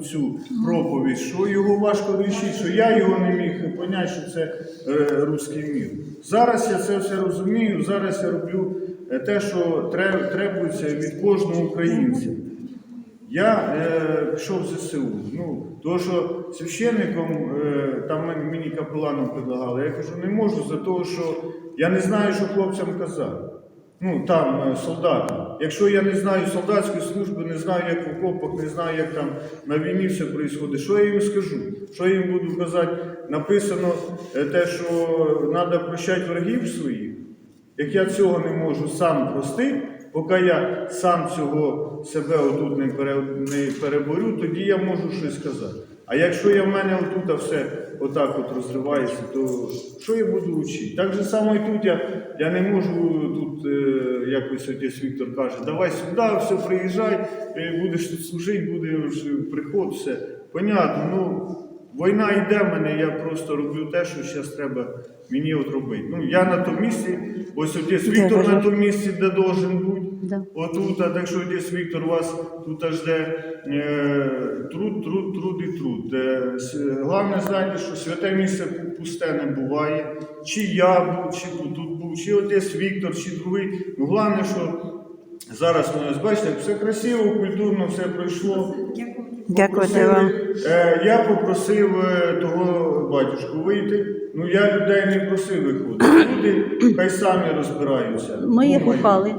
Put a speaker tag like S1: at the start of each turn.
S1: цю проповідь, що його важко рішити, що я його не міг поняти, що це е, руський мір. Зараз я це все розумію, зараз я роблю е, те, що требується від кожного українця. Я е, пішов в ЗСУ. Ну, то, що священником, е, там мені капеланом предлагали, я кажу, не можу за того, що я не знаю, що хлопцям казати. Ну, там е, солдатам. Якщо я не знаю солдатської служби, не знаю, як в окопах, не знаю, як там на війні все відбувається, що я їм скажу? Що я їм буду казати? Написано е, те, що треба прощати ворогів своїх. Як я цього не можу сам простити, поки я сам цього себе отут не переборю, тоді я можу щось сказати. А якщо я в мене отут все отак от розривається, то що я буду вчити? Так же само і тут я, я не можу тут, е, якось отець Віктор каже, давай сюди, все, приїжджай, е, будеш тут служити, будеш приход, все. Понятно, ну Війна йде в мене, я просто роблю те, що зараз треба мені от робити. Ну, я на тому місці, ось отець Віктор на тому місці, де должен бути.
S2: Да.
S1: Отут, а так що отець Віктор вас тут жде е, труд, Головне, знаєте, що святе місце пусте не буває. Чи я був, чи тут був, чи отець Віктор, чи другий. Ну, головне, що зараз ми ось бачите, все красиво, культурно, все пройшло.
S2: Дякувати вам.
S1: Е, я попросив е, того батюшку вийти. Ну я людей не просив виходити. Люди хай самі розбираються.
S2: Ми їх упали.